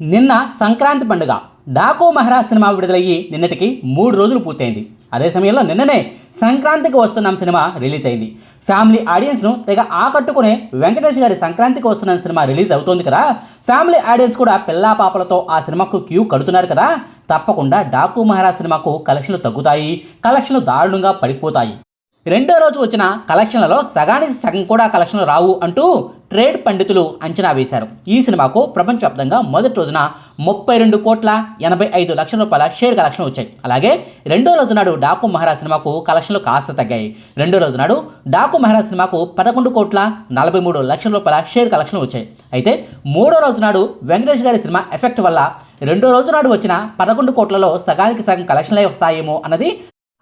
నిన్న సంక్రాంతి పండుగ. డాకో మహారాజ్ సినిమా విడుదలయ్యి నిన్నటికి మూడు రోజులు పూర్తయింది. అదే సమయంలో నిన్ననే సంక్రాంతికి వస్తున్నాం సినిమా రిలీజ్ అయింది. ఫ్యామిలీ ఆడియన్స్ను తెగ ఆకట్టుకునే వెంకటేష్ గారి సంక్రాంతికి వస్తున్న సినిమా రిలీజ్ అవుతోంది కదా. ఫ్యామిలీ ఆడియన్స్ కూడా పిల్లా పాపలతో ఆ సినిమాకు క్యూ కడుతున్నారు కదా. తప్పకుండా డాకు మహారాజ్ సినిమాకు కలెక్షన్లు తగ్గుతాయి. కలెక్షన్లు దారుణంగా పడిపోతాయి. రెండో రోజు వచ్చిన కలెక్షన్లలో సగానికి సగం కూడా కలెక్షన్లు రావు అంటూ ట్రేడ్ పండితులు అంచనా వేశారు. ఈ సినిమాకు ప్రపంచవ్యాప్తంగా మొదటి రోజున ముప్పై రెండు కోట్ల ఎనభై ఐదు లక్షల రూపాయల షేర్ కలెక్షన్ వచ్చాయి. అలాగే రెండో రోజు నాడు డాకు మహారాజ్ సినిమాకు కలెక్షన్లు కాస్త తగ్గాయి. రెండో రోజు నాడు డాకు మహారాజ్ సినిమాకు పదకొండు కోట్ల నలభై మూడు లక్షల రూపాయల షేర్ కలెక్షన్లు వచ్చాయి. అయితే మూడో రోజు నాడు వెంకటేష్ గారి సినిమా ఎఫెక్ట్ వల్ల రెండో రోజు నాడు వచ్చిన పదకొండు కోట్లలో సగానికి సగం కలెక్షన్లే వస్తాయేమో అన్నది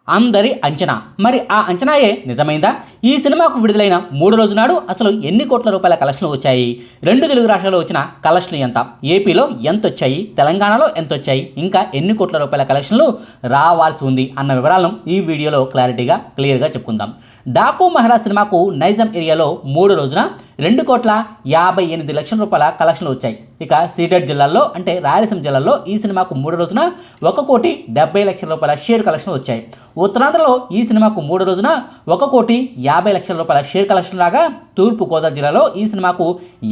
అందరి అంచనా. మరి ఆ అంచనాయే నిజమైందా? ఈ సినిమాకు విడుదలైన మూడు రోజు నాడు అసలు ఎన్ని కోట్ల రూపాయల కలెక్షన్లు వచ్చాయి? రెండు తెలుగు రాష్ట్రాల్లో వచ్చిన కలెక్షన్లు ఎంత? ఏపీలో ఎంత వచ్చాయి తెలంగాణలో ఎంత వచ్చాయి ఇంకా ఎన్ని కోట్ల రూపాయల కలెక్షన్లు రావాల్సి ఉంది అన్న వివరాలను ఈ వీడియోలో క్లారిటీగా క్లియర్గా చెప్పుకుందాం. డాకు మహారాజ్ సినిమాకు నైజం ఏరియాలో మూడు రోజున రెండు కోట్ల యాభై ఎనిమిది లక్షల రూపాయల కలెక్షన్లు వచ్చాయి. ఇక సీడెడ్ జిల్లాల్లో అంటే రాయలసీమ జిల్లాలో ఈ సినిమాకు మూడు రోజున ఒక కోటి డెబ్బై లక్షల రూపాయల షేర్ కలెక్షన్లు వచ్చాయి. ఉత్తరాంధ్రలో ఈ సినిమాకు మూడు రోజున ఒక కోటి యాభై లక్షల రూపాయల షేర్ కలెక్షన్ రాగా తూర్పు గోదావరి జిల్లాలో ఈ సినిమాకు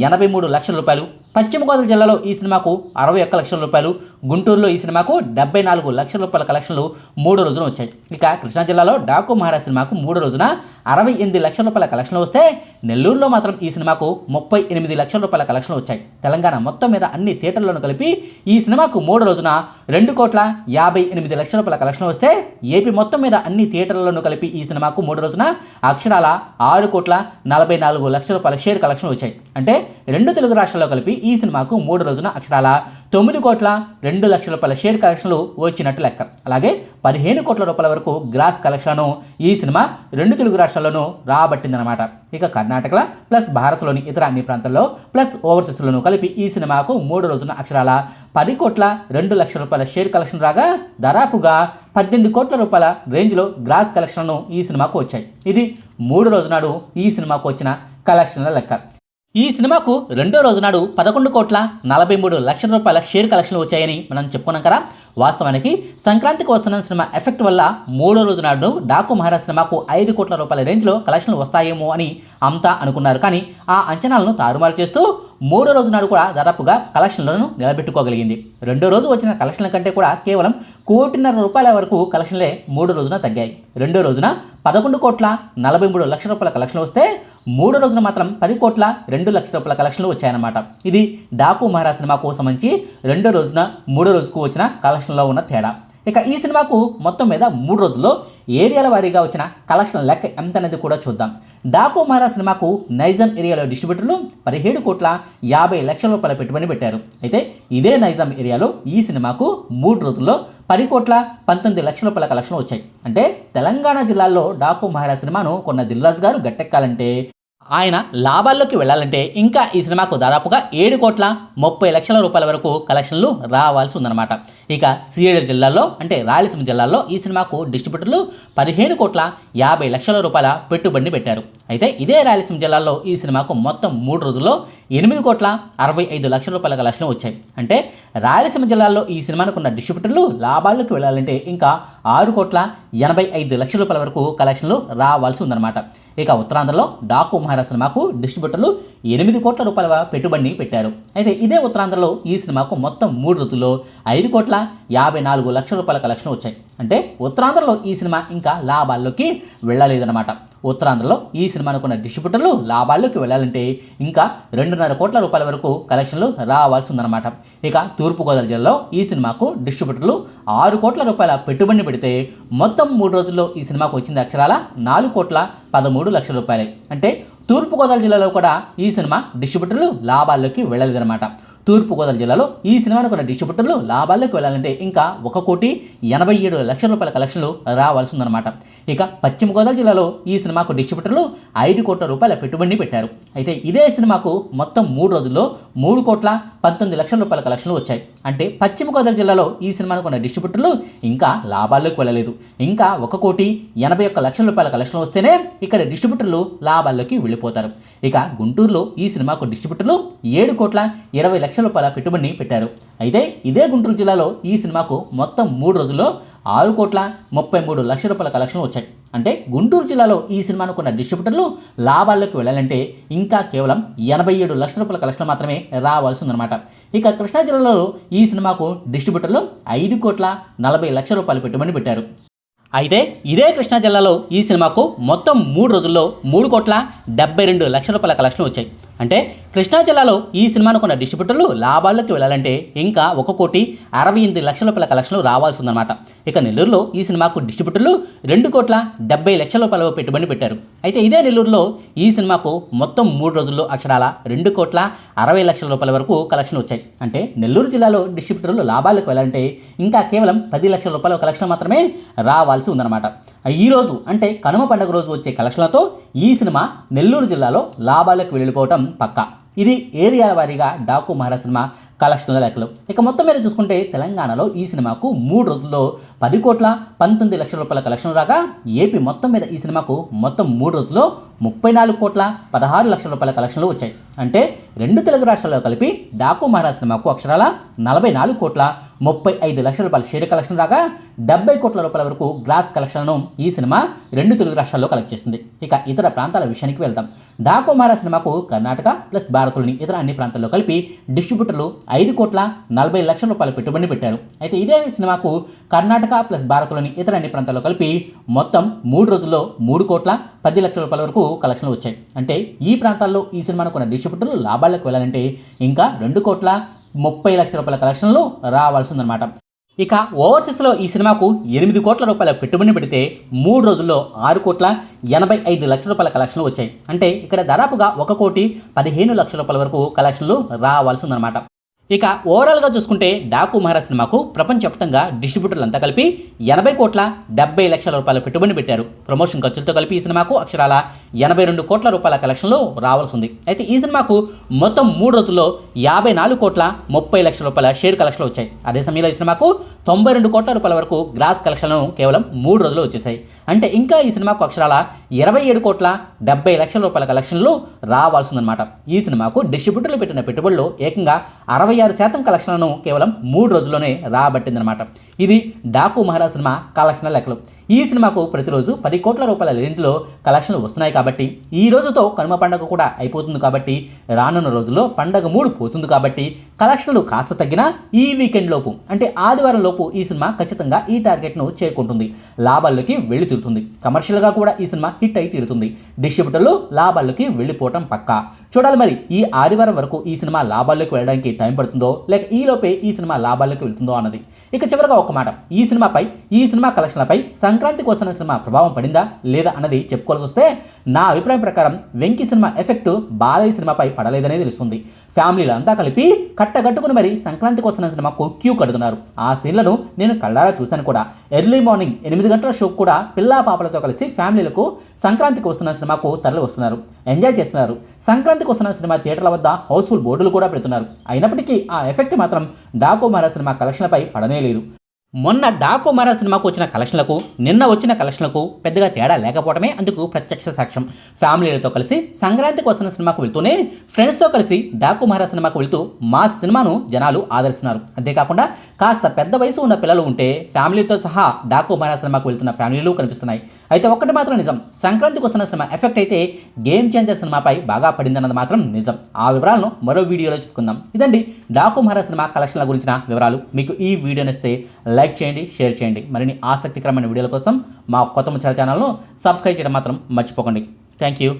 ఎనభై మూడు లక్షల రూపాయలు పశ్చిమ గోదావరి జిల్లాలో ఈ సినిమాకు అరవై ఒక్క లక్షల రూపాయలు గుంటూరులో ఈ సినిమాకు డెబ్బై నాలుగు లక్షల రూపాయల కలెక్షన్లు మూడు రోజున వచ్చాయి. ఇక కృష్ణా జిల్లాలో డాకు మహారాజ్ సినిమాకు మూడు రోజున అరవై ఎనిమిది లక్షల రూపాయల కలెక్షన్లు వస్తే నెల్లూరులో మాత్రం ఈ సినిమాకు ముప్పై ఎనిమిది లక్షల రూపాయల కలెక్షన్లు వచ్చాయి. తెలంగాణ మొత్తం మీద అన్ని థియేటర్లను కలిపి ఈ సినిమాకు మూడు రోజున రెండు కోట్ల యాభై ఎనిమిది లక్షల రూపాయల కలెక్షన్లు వస్తే ఏపీ మొత్తం మీద అన్ని థియేటర్లను కలిపి ఈ సినిమాకు మూడు రోజున అక్షరాల ఆరు కోట్ల నలభై నాలుగు లక్షల రూపాయల షేర్ కలెక్షన్లు వచ్చాయి. అంటే రెండు తెలుగు రాష్ట్రాల్లో కలిపి ఈ ఈ సినిమాకు మూడు రోజున అక్షరాల? తొమ్మిది కోట్ల రెండు లక్షల రూపాయల షేర్ కలెక్షన్లు వచ్చినట్టు లెక్క. అలాగే పదిహేను కోట్ల రూపాయల వరకు గ్రాస్ కలెక్షన్ను ఈ సినిమా రెండు తెలుగు రాష్ట్రాల్లోనూ రాబట్టిందనమాట ఇక కర్ణాటకలో ప్లస్ భారత్లోని ఇతర అన్ని ప్రాంతాల్లో ప్లస్ ఓవర్సీస్లను కలిపి ఈ సినిమాకు మూడు రోజున అక్షరాల? పది కోట్ల రెండు లక్షల రూపాయల షేర్ కలెక్షన్ రాగా దాదాపుగా పద్దెనిమిది కోట్ల రూపాయల రేంజ్లో గ్రాస్ కలెక్షన్లు ఈ సినిమాకు వచ్చాయి. ఇది మూడు రోజునాడు ఈ సినిమాకు వచ్చిన కలెక్షన్ల లెక్క. ఈ సినిమాకు రెండో రోజు నాడు పదకొండు కోట్ల నలభై మూడు లక్షల రూపాయల షేర్ కలెక్షన్లు వచ్చాయని మనం చెప్పుకున్నాం కదా. వాస్తవానికి సంక్రాంతికి వస్తున్న సినిమా ఎఫెక్ట్ వల్ల మూడో రోజు నాడు డాకు మహారాజ్ సినిమాకు ఐదు కోట్ల రూపాయల రేంజ్లో కలెక్షన్లు వస్తాయేమో అని అంతా అనుకున్నారు. కానీ ఆ అంచనాలను తారుమారు చేస్తూ మూడో రోజు నాడు కూడా దాదాపుగా కలెక్షన్లను నిలబెట్టుకోగలిగింది. రెండో రోజు వచ్చిన కలెక్షన్ల కంటే కూడా కేవలం కోటిన్నర రూపాయల వరకు కలెక్షన్లే మూడో రోజున తగ్గాయి. రెండో రోజున పదకొండు కోట్ల నలభై మూడు లక్షల రూపాయల కలెక్షన్లు వస్తే మూడో రోజున మాత్రం పది కోట్ల రెండు లక్షల రూపాయల కలెక్షన్లు వచ్చాయన్నమాట. ఇది డాకు మహారాజ్ సినిమాకు సంబంధించి రెండో రోజున మూడో రోజుకు వచ్చిన కలెక్షన్లో ఉన్న తేడా. ఇక ఈ సినిమాకు మొత్తం మీద మూడు రోజుల్లో ఏరియాల వారీగా వచ్చిన కలెక్షన్ లెక్క ఎంత అనేది కూడా చూద్దాం. డాకు మహారాజ్ సినిమాకు నైజాం ఏరియాలో డిస్ట్రిబ్యూటర్లు పదిహేడు కోట్ల యాభై లక్షల రూపాయల పెట్టుబడి పెట్టారు. అయితే ఇదే నైజాం ఏరియాలో ఈ సినిమాకు మూడు రోజుల్లో పది కోట్ల పంతొమ్మిది లక్షల రూపాయల కలెక్షన్ వచ్చాయి. అంటే తెలంగాణ జిల్లాలో డాకు మహారా సినిమాను కొన్న దిల్రాజు గారు గట్టెక్కాలంటే ఆయన లాభాల్లోకి వెళ్ళాలంటే ఇంకా ఈ సినిమాకు దాదాపుగా ఏడు కోట్ల ముప్పై లక్షల రూపాయల వరకు కలెక్షన్లు రావాల్సి ఉందన్నమాట. ఇక సిఐడి జిల్లాలో అంటే రాయలసీమ జిల్లాలో ఈ సినిమాకు డిస్ట్రిబ్యూటర్లు పదిహేను కోట్ల యాభై లక్షల రూపాయల పెట్టుబడిని పెట్టారు. అయితే ఇదే రాయలసీమ జిల్లాలో ఈ సినిమాకు మొత్తం మూడు రోజుల్లో ఎనిమిది కోట్ల అరవై ఐదు లక్షల రూపాయల కలెక్షన్లు వచ్చాయి. అంటే రాయలసీమ జిల్లాలో ఈ సినిమాకు ఉన్న డిస్ట్రిబ్యూటర్లు లాభాల్లోకి వెళ్ళాలంటే ఇంకా ఆరు కోట్ల ఎనభై ఐదు లక్షల రూపాయల వరకు కలెక్షన్లు రావాల్సి ఉందన్నమాట. ఇక ఉత్తరాంధ్రలో డాకు మహారాజ్ సినిమాకు డిస్ట్రిబ్యూటర్లు ఎనిమిది కోట్ల రూపాయల పెట్టుబడిని పెట్టారు. అయితే ఇదే ఉత్తరాంధ్రలో ఈ సినిమాకు మొత్తం మూడు రోజుల్లో ఐదు కోట్ల యాభై నాలుగు లక్షల రూపాయల కలెక్షన్ వచ్చాయి. అంటే ఉత్తరాంధ్రలో ఈ సినిమా ఇంకా లాభాల్లోకి వెళ్ళలేదన్నమాట. ఉత్తరాంధ్రలో ఈ సినిమాను కొన్న డిస్ట్రిబ్యూటర్లు లాభాల్లోకి వెళ్ళాలంటే ఇంకా రెండున్నర కోట్ల రూపాయల వరకు కలెక్షన్లు రావాల్సి ఉందన్నమాట. ఇక తూర్పుగోదావరి జిల్లాలో ఈ సినిమాకు డిస్ట్రిబ్యూటర్లు ఆరు కోట్ల రూపాయల పెట్టుబడిని పెడితే మొత్తం మూడు రోజుల్లో ఈ సినిమాకు వచ్చింది అక్షరాల నాలుగు కోట్ల పదమూడు లక్షల రూపాయలే. అంటే తూర్పుగోదావరి జిల్లాలో కూడా ఈ సినిమా డిస్ట్రిబ్యూటర్లు లాభాల్లోకి వెళ్ళలేదన్నమాట. తూర్పుగోదావరి జిల్లాలో ఈ సినిమాను కొన్న డిస్ట్రిబ్యూటర్లు లాభాల్లోకి వెళ్ళాలంటే ఇంకా ఒక కోటి ఎనభై ఏడు లక్షల రూపాయల కలెక్షన్లు రావాల్సి ఉందన్నమాట ఇక పశ్చిమ గోదావరి జిల్లాలో ఈ సినిమాకు డిస్ట్రిబ్యూటర్లు ఐదు కోట్ల రూపాయల పెట్టుబడిని పెట్టారు. అయితే ఇదే సినిమాకు మొత్తం మూడు రోజుల్లో మూడు కోట్ల పంతొమ్మిది లక్షల రూపాయల కలెక్షన్లు వచ్చాయి. అంటే పశ్చిమ గోదావరి జిల్లాలో ఈ సినిమాను కొన్న డిస్ట్రిబ్యూటర్లు ఇంకా లాభాల్లోకి వెళ్ళలేదు. ఇంకా ఒక కోటి ఎనభై ఒక్క లక్షల రూపాయల కలెక్షన్లు వస్తేనే ఇక్కడ డిస్ట్రిబ్యూటర్లు లాభాల్లోకి వెళ్ళిపోతారు. ఇక గుంటూరులో ఈ సినిమాకు డిస్ట్రిబ్యూటర్లు ఏడు కోట్ల ఇరవై లక్షల లక్షల రూపాయల పెట్టుబడిని పెట్టారు. అయితే ఇదే గుంటూరు జిల్లాలో ఈ సినిమాకు మొత్తం మూడు రోజుల్లో ఆరు కోట్ల ముప్పై మూడు లక్షల రూపాయల కలెక్షన్లు వచ్చాయి. అంటే గుంటూరు జిల్లాలో ఈ సినిమాను కొన్న డిస్ట్రిబ్యూటర్లు లాభాల్లోకి వెళ్ళాలంటే ఇంకా కేవలం ఎనభై ఏడు లక్షల రూపాయల కలెక్షన్ మాత్రమే రావాల్సి ఉందన్నమాట ఇక కృష్ణా జిల్లాలో ఈ సినిమాకు డిస్ట్రిబ్యూటర్లు ఐదు కోట్ల నలభై లక్షల రూపాయలు పెట్టుబడి పెట్టారు. అయితే ఇదే కృష్ణా జిల్లాలో ఈ సినిమాకు మొత్తం మూడు రోజుల్లో మూడు కోట్ల డెబ్బై రెండు లక్షల రూపాయల కలెక్షన్లు వచ్చాయి. అంటే కృష్ణా జిల్లాలో ఈ సినిమాను కొన్న డిస్ట్రిబ్యూటర్లు లాభాల్లోకి వెళ్ళాలంటే ఇంకా ఒక కోటి అరవై ఎనిమిది లక్షల రూపాయల కలెక్షన్లు రావాల్సి ఉందన్నమాట. ఇక నెల్లూరులో ఈ సినిమాకు డిస్ట్రిబ్యూటర్లు రెండు కోట్ల డెబ్బై లక్షల రూపాయల పెట్టుబడి పెట్టారు. అయితే ఇదే నెల్లూరులో ఈ సినిమాకు మొత్తం మూడు రోజుల్లో అక్షరాల రెండు కోట్ల అరవై లక్షల రూపాయల వరకు కలెక్షన్లు వచ్చాయి. అంటే నెల్లూరు జిల్లాలో డిస్ట్రిబ్యూటర్లు లాభాలకు వెళ్ళాలంటే ఇంకా కేవలం పది లక్షల రూపాయల కలెక్షన్ మాత్రమే రావాల్సి ఉందన్నమాట. ఈరోజు అంటే కనుమ పండుగ రోజు వచ్చే కలెక్షన్లతో ఈ సినిమా నెల్లూరు జిల్లాలో లాభాలకు వెళ్ళిపోవటం పక్కా. ఇది ఏరియా వారీగా డాకు మహారాజ్ సినిమా కలెక్షన్ల లెక్కలు. ఇక మొత్తం మీద చూసుకుంటే తెలంగాణలో ఈ సినిమాకు మూడు రోజుల్లో పది కోట్ల పంతొమ్మిది లక్షల రూపాయల కలెక్షన్ రాగా ఏపీ మొత్తం మీద ఈ సినిమాకు మొత్తం మూడు రోజుల్లో ముప్పై నాలుగు కోట్ల పదహారు లక్షల రూపాయల కలెక్షన్లు వచ్చాయి. అంటే రెండు తెలుగు రాష్ట్రాల్లో కలిపి డాకు మహారాజ్ సినిమాకు అక్షరాల నలభై నాలుగు కోట్ల ముప్పై ఐదు లక్షల రూపాయల షేర్ కలెక్షన్ రాగా డెబ్బై కోట్ల రూపాయల వరకు గ్లాస్ కలెక్షన్లను ఈ సినిమా రెండు తెలుగు రాష్ట్రాల్లో కలెక్ట్ చేసింది. ఇక ఇతర ప్రాంతాల విషయానికి వెళ్దాం. డాకు మహారాజ్ సినిమాకు కర్ణాటక ప్లస్ భారత్లోని ఇతర అన్ని ప్రాంతాల్లో కలిపి డిస్ట్రిబ్యూటర్లు ఐదు కోట్ల నలభై లక్షల రూపాయల పెట్టుబడి పెట్టారు. అయితే ఇదే సినిమాకు కర్ణాటక ప్లస్ భారత్లోని ఇతర అన్ని ప్రాంతాల్లో కలిపి మొత్తం మూడు రోజుల్లో మూడు కోట్ల పది లక్షల రూపాయల వరకు కలెక్షన్లు వచ్చాయి. అంటే ఈ ప్రాంతాల్లో ఈ సినిమాను కొన్న డిస్ట్రిబ్యూటర్లు లాభాలకు వెళ్ళాలంటే ఇంకా రెండు కోట్ల ముప్పై లక్షల రూపాయల కలెక్షన్లు రావాల్సి ఉందన్నమాట ఇక ఓవర్సీస్లో ఈ సినిమాకు ఎనిమిది కోట్ల రూపాయల పెట్టుబడి పెడితే మూడు రోజుల్లో ఆరు కోట్ల ఎనభై ఐదు లక్షల రూపాయల కలెక్షన్లు వచ్చాయి. అంటే ఇక్కడ దాదాపుగా ఒక కోటి పదిహేను లక్షల రూపాయల వరకు కలెక్షన్లు రావాల్సి ఉందన్నమాట ఇక ఓవరాల్గా చూసుకుంటే డాకు మహారాజ్ సినిమాకు ప్రపంచవ్యాప్తంగా డిస్ట్రిబ్యూటర్లు అంతా కలిపి ఎనభై కోట్ల డెబ్బై లక్షల రూపాయల పెట్టుబడి పెట్టారు. ప్రమోషన్ ఖర్చులతో కలిపి ఈ సినిమాకు అక్షరాల ఎనభై రెండు కోట్ల రూపాయల కలెక్షన్లు రావాల్సి ఉంది అయితే ఈ సినిమాకు మొత్తం మూడు రోజుల్లో యాభై నాలుగు కోట్ల ముప్పై లక్షల రూపాయల షేర్ కలెక్షన్లు వచ్చాయి. అదే సమయంలో ఈ సినిమాకు తొంభై రెండు కోట్ల రూపాయల వరకు గ్రాస్ కలెక్షన్లు కేవలం మూడు రోజులు వచ్చేసాయి అంటే ఇంకా ఈ సినిమాకు అక్షరాల ఇరవై ఏడు కోట్ల డెబ్బై లక్షల రూపాయల కలెక్షన్లు రావాల్సిందనమాట ఈ సినిమాకు డిస్ట్రిబ్యూటర్లు పెట్టిన పెట్టుబడులు ఏకంగా అరవై ఆరు శాతం కలెక్షన్లను కేవలం మూడు రోజుల్లోనే రాబట్టిందనమాట ఇది డాకు మహారాజ్ సినిమా కలెక్షన్ల లెక్కలు. ఈ సినిమాకు ప్రతిరోజు పది కోట్ల రూపాయల రేంజ్లో కలెక్షన్లు వస్తున్నాయి కాబట్టి ఈ రోజుతో కనుమ పండుగ కూడా అయిపోతుంది కాబట్టి రానున్న రోజుల్లో పండగ మూడు పోతుంది కాబట్టి కలెక్షన్లు కాస్త తగ్గినా ఈ వీకెండ్ లోపు అంటే ఆదివారం లోపు ఈ సినిమా ఖచ్చితంగా ఈ టార్గెట్ను చేరుకుంటుంది. లాభాల్లోకి వెళ్ళి తీరుతుంది. కమర్షియల్గా కూడా ఈ సినిమా హిట్ అయి తీరుతుంది. డిస్ట్రిబ్యూటర్లు లాభాల్లోకి వెళ్ళిపోవటం పక్కా. చూడాలి మరి ఈ ఆదివారం వరకు ఈ సినిమా లాభాల్లోకి వెళ్ళడానికి టైం పడుతుందో లేక ఈ లోపే ఈ సినిమా లాభాల్లోకి వెళ్తుందో అన్నది. ఇక చివరిగా ఒక మాట ఈ సినిమాపై ఈ సినిమా కలెక్షన్లపై సంక్రాంతికి వస్తున్న సినిమా ప్రభావం పడిందా లేదా అన్నది చెప్పుకోవాల్సి వస్తే నా అభిప్రాయం ప్రకారం వెంకీ సినిమా ఎఫెక్ట్ బాలయ్య సినిమాపై పడలేదనే తెలుస్తుంది. ఫ్యామిలీలు అంతా కలిపి కట్టగట్టుకుని మరి సంక్రాంతికి వస్తున్న సినిమాకు క్యూ కడుతున్నారు. ఆ సీన్లను నేను కళ్ళారా చూశాను కూడా. ఎర్లీ మార్నింగ్ ఎనిమిది గంటల షో కూడా పిల్లా పాపలతో కలిసి ఫ్యామిలీలకు సంక్రాంతికి వస్తున్న సినిమాకు తరలి వస్తున్నారు. ఎంజాయ్ చేస్తున్నారు. సంక్రాంతికి వస్తున్న సినిమా థియేటర్ల వద్ద హౌస్ఫుల్ బోర్డులు కూడా పెడుతున్నారు. అయినప్పటికీ ఆ ఎఫెక్ట్ మాత్రం డాకో మారా సినిమా కలెక్షన్లపై పడనే లేదు మొన్న డాకు మరా సినిమాకు వచ్చిన కలెక్షన్లకు నిన్న వచ్చిన కలెక్షన్లకు పెద్దగా తేడా లేకపోవడమే అందుకు ప్రత్యక్ష సాక్ష్యం. ఫ్యామిలీలతో కలిసి సంక్రాంతికి వస్తున్న సినిమాకు వెళ్తూనే ఫ్రెండ్స్తో కలిసి డాకు మహారా సినిమాకు వెళ్తూ మా సినిమాను జనాలు ఆదరిస్తున్నారు. అంతేకాకుండా కాస్త పెద్ద వయసు ఉన్న పిల్లలు ఉంటే ఫ్యామిలీతో సహా డాకు మహారా సినిమాకు వెళ్తున్న ఫ్యామిలీలు కనిపిస్తున్నాయి. అయితే ఒక్కటి మాత్రం నిజం సంక్రాంతికి వస్తున్న సినిమా ఎఫెక్ట్ అయితే గేమ్ చేంజర్ సినిమాపై బాగా పడిందన్నది మాత్రం నిజం. ఆ వివరాలను మరో వీడియోలో చెప్పుకుందాం. ఇదండి డాకు మహారా సినిమా కలెక్షన్ల గురించిన వివరాలు. మీకు ఈ వీడియో నచ్చితే లైక్ చేయండి షేర్ చేయండి. మరిన్ని ఆసక్తికరమైన వీడియోల కోసం మా కొత్త ముచ్చాల ఛానల్ను సబ్స్క్రైబ్ చేయడం మాత్రం మర్చిపోకండి. Thank you